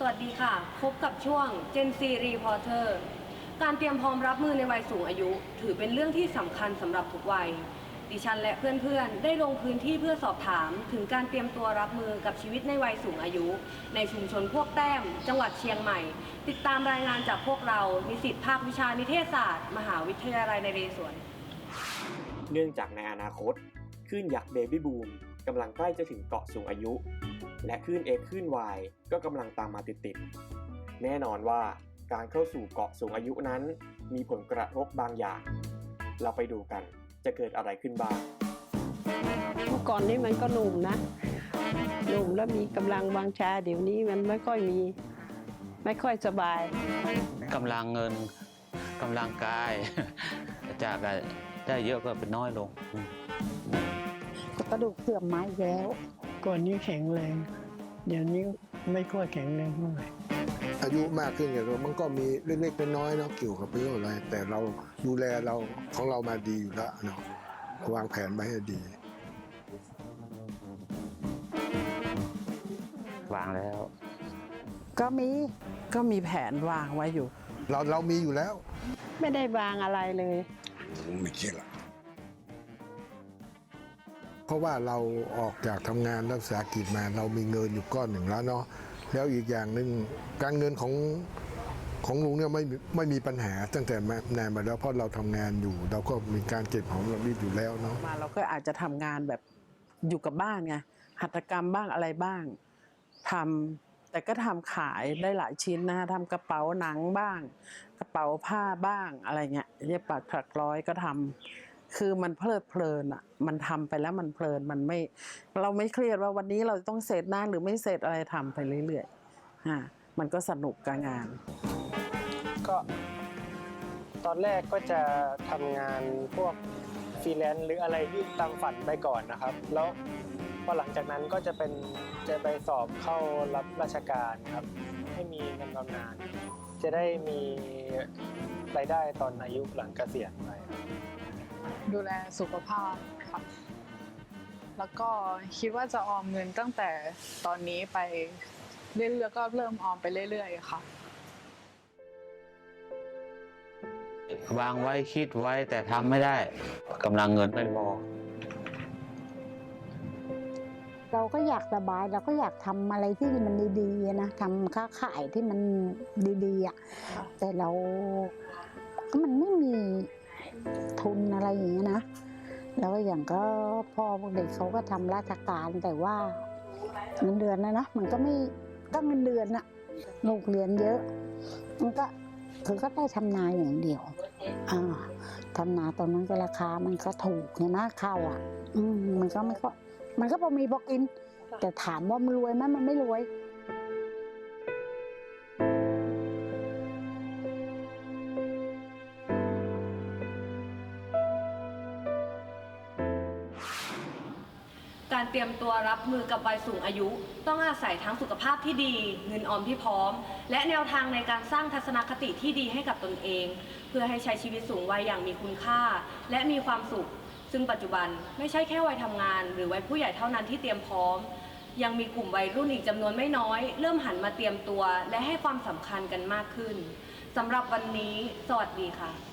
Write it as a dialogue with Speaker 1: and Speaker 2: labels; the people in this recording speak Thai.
Speaker 1: สวัสดีค่ะ พบกับช่วง Gen Z Reporter การเตรียมพร้อมรับมือในวัยสูงอายุ ถือเป็นเรื่องที่สำคัญสำหรับทุกวัย ดิฉันและเพื่อนๆ ได้ลงพื้นที่เพื่อสอบถาม ถึงการเตรียมตัวรับมือกับชีวิตในวัยสูงอายุ ในชุมชนพวกแต้ม จังหวัดเชียงใหม่ ติดตามรายงานจากพวกเรา นิสิตภาควิชานิเทศศาสตร์ มหาวิทยาลัยนเรศวร
Speaker 2: เนื่องจากในอนาคตคลื่นยักษ์เบบี้บูมกำลังใกล้จะถึงเกาะสูงอายุ และคลื่น X คลื่น Y ก็กำลังตามมาติดๆ แน่นอนว่าการเข้าสู่เกาะสูงอายุนั้น มีผลกระทบบางอย่าง เราไปดูกันจะเกิดอะไรขึ้นบ้าง
Speaker 3: เมื่อก่อนนี้มันก็หนุ่มนะ หนุ่มแล้วมีกำลังวังชาเดี๋ยวนี้มันไม่ค่อยมี ไม่ค่อยสบาย
Speaker 4: กำลังเงินกำลังกาย จากได้เยอะก็เป็นน้อยลงอืม
Speaker 5: กระดูกเสื่อมไม้แล้ว
Speaker 3: ก่อนนี้แข็งแรง เดี๋ยวนี้ไม่ค่อยแข็งแรงเท่าไหร่
Speaker 6: อายุมากขึ้นอย่างเรามันก็มีเล็กๆน้อยๆเนาะเกี่ยวกับเรื่องอะไร แต่เราดูแลเราของเรามาดีอยู่แล้วเนาะวางแผนไว้ให้ดี
Speaker 4: วางแล้ว
Speaker 5: ก็มี
Speaker 7: ก็มีแผนวางไว้อยู่
Speaker 6: เราเรามีอยู่แล้ว
Speaker 3: ไม่ได้วางอะไรเลย
Speaker 6: ไม่คิดหรอก เพราะว่าเราออกจากทำงานรัฐวิสาหกิจมาเรามีเงินอยู่ก้อนหนึ่งแล้วเนาะแล้วอีกอย่างหนึ่งการเงินของของลุงเนี่ยไม่ไม่มีปัญหาตั้งแต่มานานมาแล้วเพราะเราทำงานอยู่ เราก็มีการเก็บหอมรอมริบอยู่แล้วเนาะ
Speaker 7: มาเราก็อาจจะทำงานแบบอยู่กับบ้านไงหัตถกรรมบ้างอะไรบ้างทำแต่ก็ทำขายได้หลายชิ้นนะทำกระเป๋าหนังบ้าง กระเป๋าผ้าบ้างอะไรเงี้ยเย็บปักถักร้อยก็ทำ คือมันเพลิดเพลินอะ มันทำไปแล้วมันเพลินมันไม่ เราไม่เครียดว่าวันนี้เราต้องเสร็จนะหรือไม่เสร็จอะไรทำไปเรื่อยๆอ่ามันก็สนุกกับงาน
Speaker 8: ก็ ตอนแรกก็จะทำงานพวกฟรีแลนซ์หรืออะไรที่ตามฝันไปก่อนนะครับ แล้วพอหลังจากนั้นก็จะเป็นจะไปสอบเข้ารับราชการครับ ให้มีเงินบำนาญจะได้มีรายได้ตอนอายุหลังเกษียณไป
Speaker 9: ดูแลสุขภาพค่ะ แล้วก็คิดว่าจะออมเงินตั้งแต่ตอนนี้ไปเรื่อยๆก็เริ่มออมไปเรื่อยๆค่ะ
Speaker 4: วางไว้คิดไว้แต่ทำไม่ได้กำลังเงินไม่พอ
Speaker 5: เราก็อยากสบายเราก็อยากทำอะไรที่มันดีๆนะทำค้าขายที่มันดีๆอะแต่เราก็มันไม่มีทุน อะไรอย่างเงี้ยนะแล้วอย่างก็พ่อพวกเด็กเขาก็ทำราชการแต่ว่าเงินเดือนนะนะมันก็ไม่ก็เงินเดือนอะลูกเรียนเยอะ มันก็คือก็ได้ทำนาอย่างเดียวอ่าทำนาตอนนั้นก็ราคา มันก็ถูกใช่ไหมข้าวอะ อืมมันก็ไม่ก็มันก็พอมีพอกิน แต่ถามว่ามันรวยไหมมันไม่รวย
Speaker 1: การเตรียมตัวรับมือกับวัยสูงอายุ ต้องอาศัยทั้งสุขภาพที่ดี เงินออมที่พร้อม และแนวทางในการสร้างทัศนคติที่ดีให้กับตนเอง เพื่อให้ใช้ชีวิตสูงวัยอย่างมีคุณค่า และมีความสุข ซึ่งปัจจุบันไม่ใช่แค่วัยทำงาน หรือวัยผู้ใหญ่เท่านั้นที่เตรียมพร้อม ยังมีกลุ่มวัยรุ่นอีกจำนวนไม่น้อย เริ่มหันมาเตรียมตัว และให้ความสำคัญกันมากขึ้นสำหรับวันนี้ สวัสดีค่ะ